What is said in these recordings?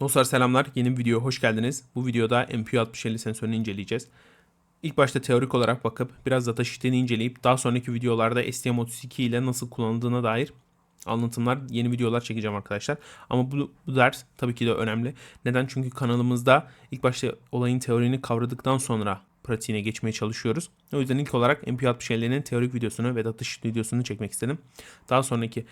Dostlar selamlar. Yeni bir videoya hoş geldiniz. Bu videoda MPU-6050 sensörünü inceleyeceğiz. İlk başta teorik olarak bakıp biraz datasheet'ini inceleyip daha sonraki videolarda STM32 ile nasıl kullanıldığına dair anlatımlar, yeni videolar çekeceğim arkadaşlar. Ama bu, bu ders tabii ki de önemli. Neden? Çünkü kanalımızda ilk başta olayın teorini kavradıktan sonra pratiğine geçmeye çalışıyoruz. O yüzden ilk olarak MP6050'nin teorik videosunu ve datasheet videosunu çekmek istedim. Daha sonraki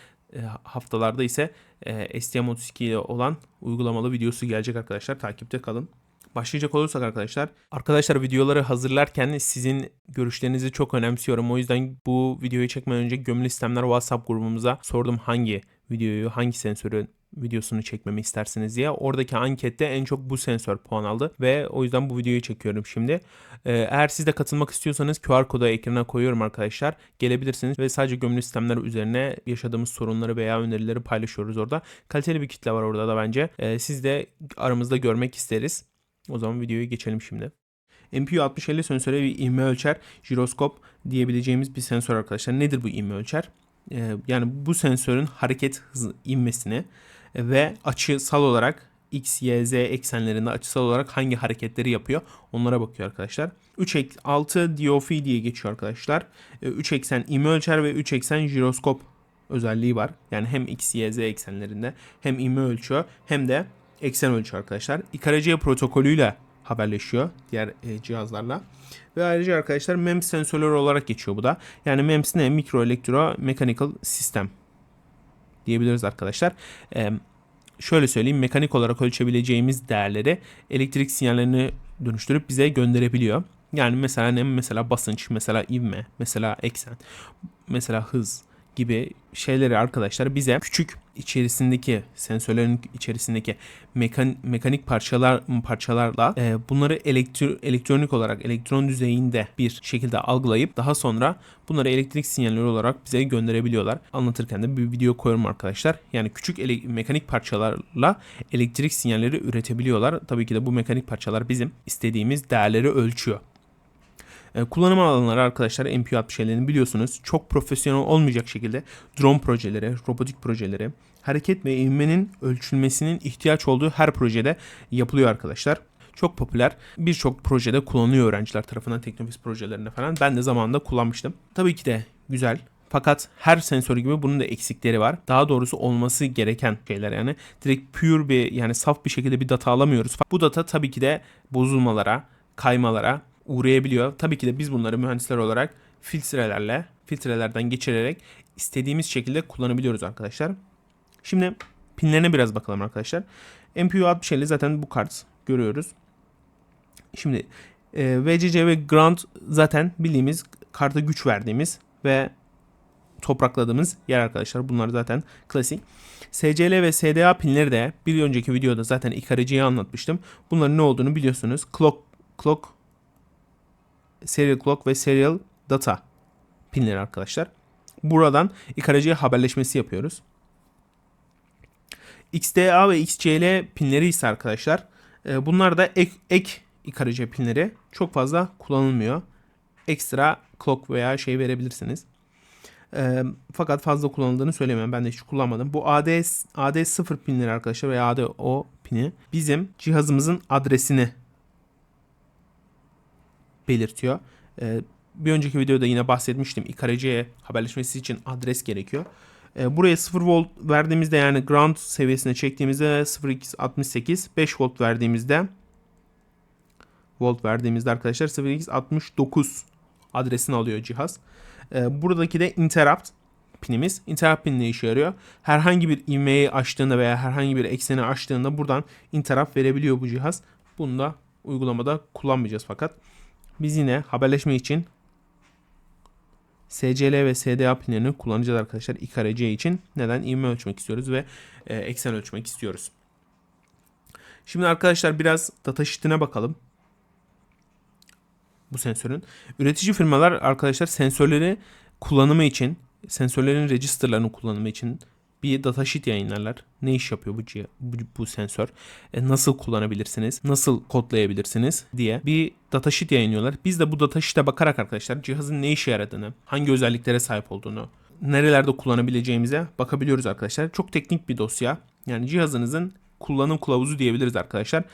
haftalarda ise e, STM32 ile olan uygulamalı videosu gelecek arkadaşlar. Takipte kalın. Başlayacak olursak arkadaşlar. Arkadaşlar videoları hazırlarken sizin görüşlerinizi çok önemsiyorum. O yüzden bu videoyu çekmeden önce gömülü sistemler WhatsApp grubumuza sordum hangi videoyu, hangi sensörün videosunu çekmemi istersiniz diye. Oradaki ankette en çok bu sensör puan aldı ve o yüzden bu videoyu çekiyorum şimdi. Ee, eğer siz de katılmak istiyorsanız QR kodu ekrana koyuyorum arkadaşlar. Gelebilirsiniz ve sadece gömülü sistemler üzerine yaşadığımız sorunları veya önerileri paylaşıyoruz orada. Kaliteli bir kitle var orada da bence. Ee, siz de aramızda görmek isteriz. O zaman videoya geçelim şimdi. MPU 6050 sensöre bir ivme ölçer, jiroskop diyebileceğimiz bir sensör arkadaşlar. Nedir bu ivme ölçer? Ee, yani bu sensörün hareket hızı ivmesini ve açısal olarak X, Y, Z eksenlerinde açısal olarak hangi hareketleri yapıyor onlara bakıyor arkadaşlar. 3 6 DOF diye geçiyor arkadaşlar. 3 eksen ivme ölçer ve 3 eksen jiroskop özelliği var. Yani hem X, Y, Z eksenlerinde hem ivme ölçüyor hem de eksen ölçüyor arkadaşlar. IKRC protokolüyle haberleşiyor diğer e, cihazlarla. Ve ayrıca arkadaşlar MEMS sensörleri olarak geçiyor bu da. Yani MEMS ne? Mikro Elektro Mechanical System diyebiliriz arkadaşlar. E, şöyle söyleyeyim mekanik olarak ölçebileceğimiz değerleri elektrik sinyallerini dönüştürüp bize gönderebiliyor. Yani mesela ne mesela basınç, mesela ivme, mesela eksen, mesela hız gibi şeyleri arkadaşlar bize küçük içerisindeki sensörlerin içerisindeki mekan, mekanik parçalar parçalarla e, bunları elektro, elektronik olarak elektron düzeyinde bir şekilde algılayıp daha sonra bunları elektrik sinyalleri olarak bize gönderebiliyorlar. Anlatırken de bir video koyuyorum arkadaşlar. Yani küçük ele, mekanik parçalarla elektrik sinyalleri üretebiliyorlar. Tabii ki de bu mekanik parçalar bizim istediğimiz değerleri ölçüyor. E, kullanım alanları arkadaşlar MPU-60'lerini biliyorsunuz çok profesyonel olmayacak şekilde drone projeleri, robotik projeleri, hareket ve ivmenin ölçülmesinin ihtiyaç olduğu her projede yapılıyor arkadaşlar. Çok popüler. Birçok projede kullanılıyor öğrenciler tarafından teknofis projelerinde falan. Ben de zamanında kullanmıştım. Tabii ki de güzel. Fakat her sensör gibi bunun da eksikleri var. Daha doğrusu olması gereken şeyler yani. Direkt pure bir yani saf bir şekilde bir data alamıyoruz. Bu data tabii ki de bozulmalara, kaymalara, uğrayabiliyor. Tabii ki de biz bunları mühendisler olarak filtrelerle, filtrelerden geçirerek istediğimiz şekilde kullanabiliyoruz arkadaşlar. Şimdi pinlerine biraz bakalım arkadaşlar. MPU 6050 zaten bu kart görüyoruz. Şimdi e, VCC ve ground zaten bildiğimiz karta güç verdiğimiz ve toprakladığımız yer arkadaşlar. Bunlar zaten klasik. SCL ve SDA pinleri de bir önceki videoda zaten ikariciyi anlatmıştım. Bunların ne olduğunu biliyorsunuz. Clock, clock serial clock ve serial data pinleri arkadaşlar. Buradan ikaracıya haberleşmesi yapıyoruz. XDA ve XCL pinleri ise arkadaşlar e, bunlar da ek, ek ikaracı pinleri çok fazla kullanılmıyor. Ekstra clock veya şey verebilirsiniz. E, fakat fazla kullanıldığını söylemiyorum. Ben de hiç kullanmadım. Bu AD, AD0 pinleri arkadaşlar veya ADO pini bizim cihazımızın adresini belirtiyor. Ee, bir önceki videoda yine bahsetmiştim. İKRC'ye haberleşmesi için adres gerekiyor. Ee, buraya 0 volt verdiğimizde yani ground seviyesine çektiğimizde 0x68 5 volt verdiğimizde volt verdiğimizde arkadaşlar 0x69 adresini alıyor cihaz. Ee, buradaki de interrupt pinimiz. Interrupt pin ne işe yarıyor? Herhangi bir ivmeyi açtığında veya herhangi bir ekseni açtığında buradan interrupt verebiliyor bu cihaz. Bunu da uygulamada kullanmayacağız fakat. Biz yine haberleşme için SCL ve SDA pinlerini kullanacağız arkadaşlar IKRC için. Neden? İvme ölçmek istiyoruz ve e, eksen ölçmek istiyoruz. Şimdi arkadaşlar biraz datasheet'ine bakalım. Bu sensörün. Üretici firmalar arkadaşlar sensörleri kullanımı için, sensörlerin registerlarının kullanımı için bir datasheet yayınlarlar. Ne iş yapıyor bu, bu, bu sensör? E, nasıl kullanabilirsiniz? Nasıl kodlayabilirsiniz diye bir datasheet yayınlıyorlar. Biz de bu datasheet'e bakarak arkadaşlar cihazın ne işe yaradığını, hangi özelliklere sahip olduğunu, nerelerde kullanabileceğimize bakabiliyoruz arkadaşlar. Çok teknik bir dosya. Yani cihazınızın kullanım kılavuzu diyebiliriz arkadaşlar.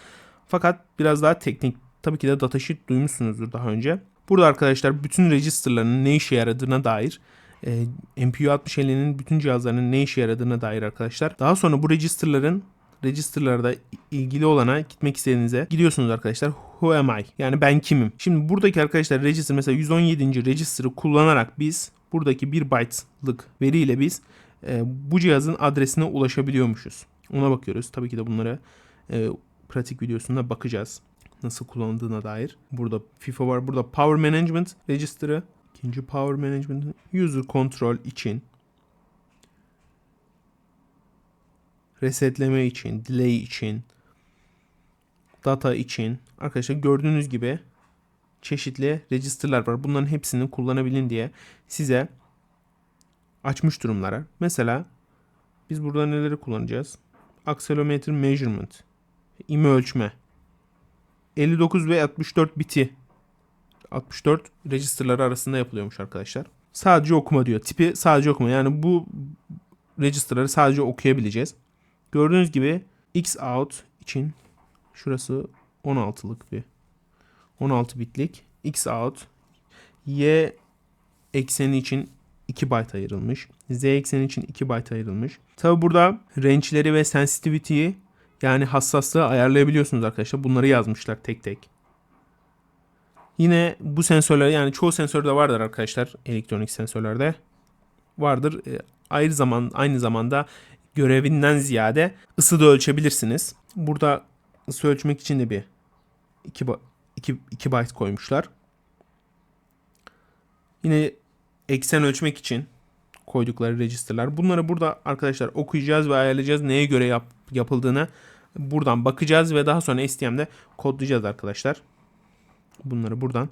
Fakat biraz daha teknik. Tabii ki de datasheet duymuşsunuzdur daha önce. Burada arkadaşlar bütün register'ların ne işe yaradığına dair e, MPU 6050'nin bütün cihazlarının ne işe yaradığına dair arkadaşlar. Daha sonra bu register'ların register'larda ilgili olana gitmek istediğinizde gidiyorsunuz arkadaşlar. Who am I? Yani ben kimim? Şimdi buradaki arkadaşlar register mesela 117. register'ı kullanarak biz buradaki 1 byte'lık veriyle biz e, bu cihazın adresine ulaşabiliyormuşuz. Ona bakıyoruz. Tabii ki de bunlara e, pratik videosunda bakacağız. Nasıl kullanıldığına dair. Burada FIFA var. Burada Power Management Register'ı. İkinci Power Management User Control için. Resetleme için. Delay için. Data için. Arkadaşlar gördüğünüz gibi çeşitli register'lar var. Bunların hepsini kullanabilin diye size açmış durumlara. Mesela biz burada neleri kullanacağız? Accelerometer Measurement. İmi ölçme. 59 ve 64 biti 64 register'ları arasında yapılıyormuş arkadaşlar. Sadece okuma diyor. Tipi sadece okuma. Yani bu register'ları sadece okuyabileceğiz. Gördüğünüz gibi X out için şurası 16'lık bir 16 bitlik. X out Y ekseni için 2 byte ayrılmış. Z ekseni için 2 byte ayrılmış. Tabi burada range'leri ve sensitivity'yi yani hassaslığı ayarlayabiliyorsunuz arkadaşlar. Bunları yazmışlar tek tek. Yine bu sensörler yani çoğu sensörde vardır arkadaşlar elektronik sensörlerde vardır. E, ayrı zaman aynı zamanda görevinden ziyade ısı da ölçebilirsiniz. Burada ısı ölçmek için de bir 2 2 2 byte koymuşlar. Yine eksen ölçmek için koydukları registerler. Bunları burada arkadaşlar okuyacağız ve ayarlayacağız. Neye göre yap, yapıldığını buradan bakacağız ve daha sonra STM'de kodlayacağız arkadaşlar. Bunları buradan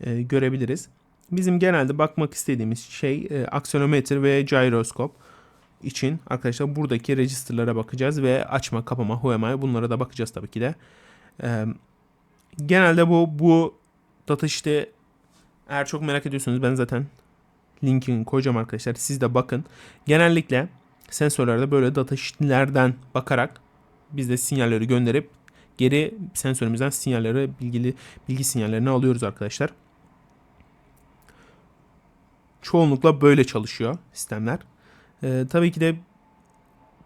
e, görebiliriz. Bizim genelde bakmak istediğimiz şey e, aksiyanometre ve gyroskop için arkadaşlar buradaki registerlara bakacağız ve açma, kapama, HMI bunlara da bakacağız tabii ki de. E, genelde bu bu data işte eğer çok merak ediyorsanız ben zaten linkini koyacağım arkadaşlar. Siz de bakın. Genellikle sensörlerde böyle data sheetlerden bakarak biz de sinyalleri gönderip geri sensörümüzden sinyalleri bilgili bilgi sinyallerini alıyoruz arkadaşlar. Çoğunlukla böyle çalışıyor sistemler. Ee, tabii ki de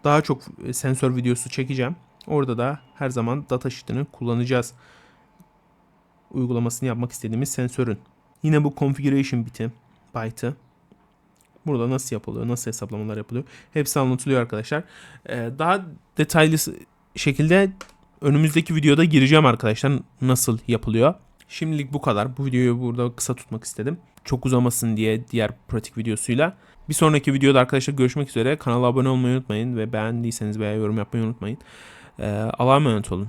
daha çok sensör videosu çekeceğim. Orada da her zaman data sheet'ini kullanacağız. Uygulamasını yapmak istediğimiz sensörün. Yine bu configuration biti, byte'ı. Burada nasıl yapılıyor, nasıl hesaplamalar yapılıyor. Hepsi anlatılıyor arkadaşlar. Ee, daha detaylı şekilde önümüzdeki videoda gireceğim arkadaşlar nasıl yapılıyor. Şimdilik bu kadar. Bu videoyu burada kısa tutmak istedim. Çok uzamasın diye diğer pratik videosuyla. Bir sonraki videoda arkadaşlar görüşmek üzere. Kanala abone olmayı unutmayın ve beğendiyseniz veya yorum yapmayı unutmayın. Ee, Allah'a emanet olun.